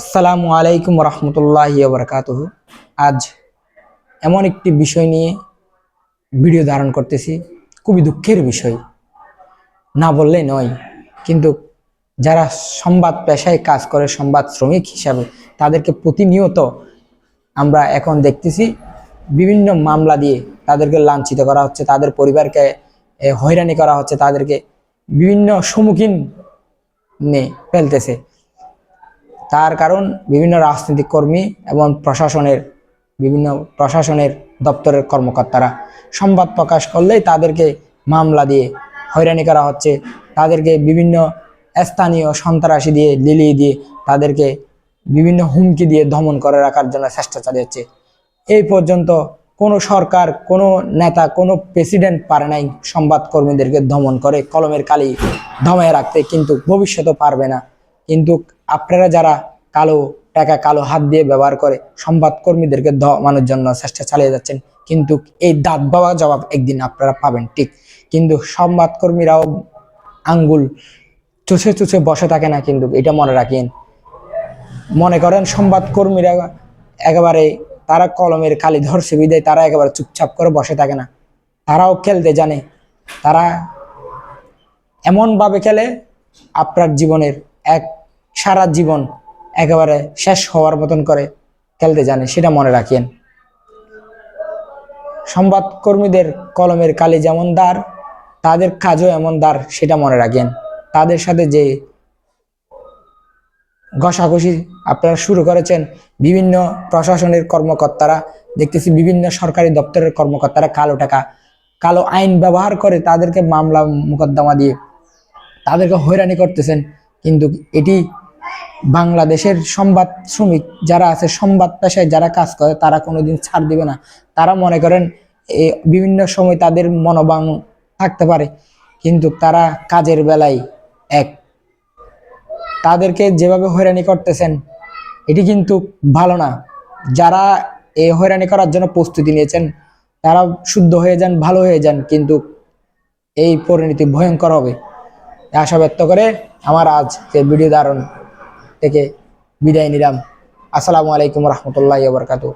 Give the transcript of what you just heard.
আসসালামু আলাইকুম রহমতুল্লাহ বরকাত আজ এমন একটি বিষয় নিয়ে ভিডিও ধারণ করতেছি। খুবই দুঃখের বিষয়। না বললে নয়, কিন্তু যারা সংবাদ পেশায় কাজ করে, সংবাদ শ্রমিক হিসাবে, তাদেরকে প্রতিনিয়ত আমরা এখন দেখতেছি বিভিন্ন মামলা দিয়ে তাদেরকে লাঞ্ছিত করা হচ্ছে, তাদের পরিবারকে হয়রানি করা হচ্ছে, তাদেরকে বিভিন্ন সম্মুখীন নে ফেলতেছে। তার কারণ বিভিন্ন রাজনৈতিক কর্মী এবং প্রশাসনের, বিভিন্ন প্রশাসনের দপ্তরের কর্মকর্তারা সংবাদ প্রকাশ করলেই তাদেরকে মামলা দিয়ে হয়রানি করা হচ্ছে। তাদেরকে বিভিন্ন স্থানীয় সন্ত্রাসী দিয়ে লিলিয়ে দিয়ে তাদেরকে বিভিন্ন হুমকি দিয়ে দমন করে রাখার জন্য চেষ্টা চালিয়েছে। এই পর্যন্ত কোনো সরকার, কোনো নেতা, কোনো প্রেসিডেন্ট পারে নাই সংবাদ কর্মীদেরকে দমন করে, কলমের কালি দমায় রাখতে, কিন্তু ভবিষ্যতে পারবে না। কিন্তু আপনারা যারা কালো টাকা, কালো হাত দিয়ে ব্যবহার করে সংবাদ কর্মীদেরকে দমানোর জন্য চেষ্টা চালিয়ে যাচ্ছেন, কিন্তু এই দাঁত বাবা জবাব একদিন আপনারা পাবেন, ঠিক। কিন্তু সংবাদকর্মীরাও আঙ্গুল চুষে চুষে বসে থাকে না, কিন্তু এটা মনে রাখেন। মনে করেন সংবাদ কর্মীরা একেবারে তারা কলমের কালি ধরছে, বিদায় তারা একেবারে চুপচাপ করে বসে থাকে না। তারাও খেলতে জানে, তারা এমনভাবে খেলে আপনার জীবনের এক সারা জীবন একেবারে শেষ হওয়ার মতন করে খেলতে জানে, সেটা মনে রাখেন। সংবাদ কর্মীদের কলমের কালি যেমন দ্বার তাদের কাজও এমন দ্বার সেটা মনে রাখেন। তাদের সাথে যে ঘষাঘষি আপনারা শুরু করেছেন, বিভিন্ন প্রশাসনের কর্মকর্তারা, দেখতেছি বিভিন্ন সরকারি দপ্তরের কর্মকর্তারা কালো টাকা, কালো আইন ব্যবহার করে তাদেরকে মামলা, মোকদ্দমা দিয়ে তাদেরকে হয়রানি করতেছেন। কিন্তু এটি বাংলাদেশের সংবাদ শ্রমিক যারা আছে সংবাদ পেশায় যারা কাজ করে, তারা কোনোদিন ছাড় দিবে না। তারা মনে করেন বিভিন্ন সময় তাদের মনোবাং থাকতে পারে, কিন্তু তারা কাজের বেলায় এক। তাদেরকে যেভাবে হয়রানি করতেছেন, এটি কিন্তু ভালো না। যারা এ হয়রানি করার জন্য প্রস্তুতি নিয়েছেন, তারা শুদ্ধ হয়ে যান, ভালো হয়ে যান, কিন্তু এই পরিণতি ভয়ঙ্কর হবে। আশা ব্যক্ত করে আমার আজকের ভিডিও ধারণ থেকে বিদায় নিলাম আসসালামু আলাইকুম রহমতুল্লাহ বরকাতু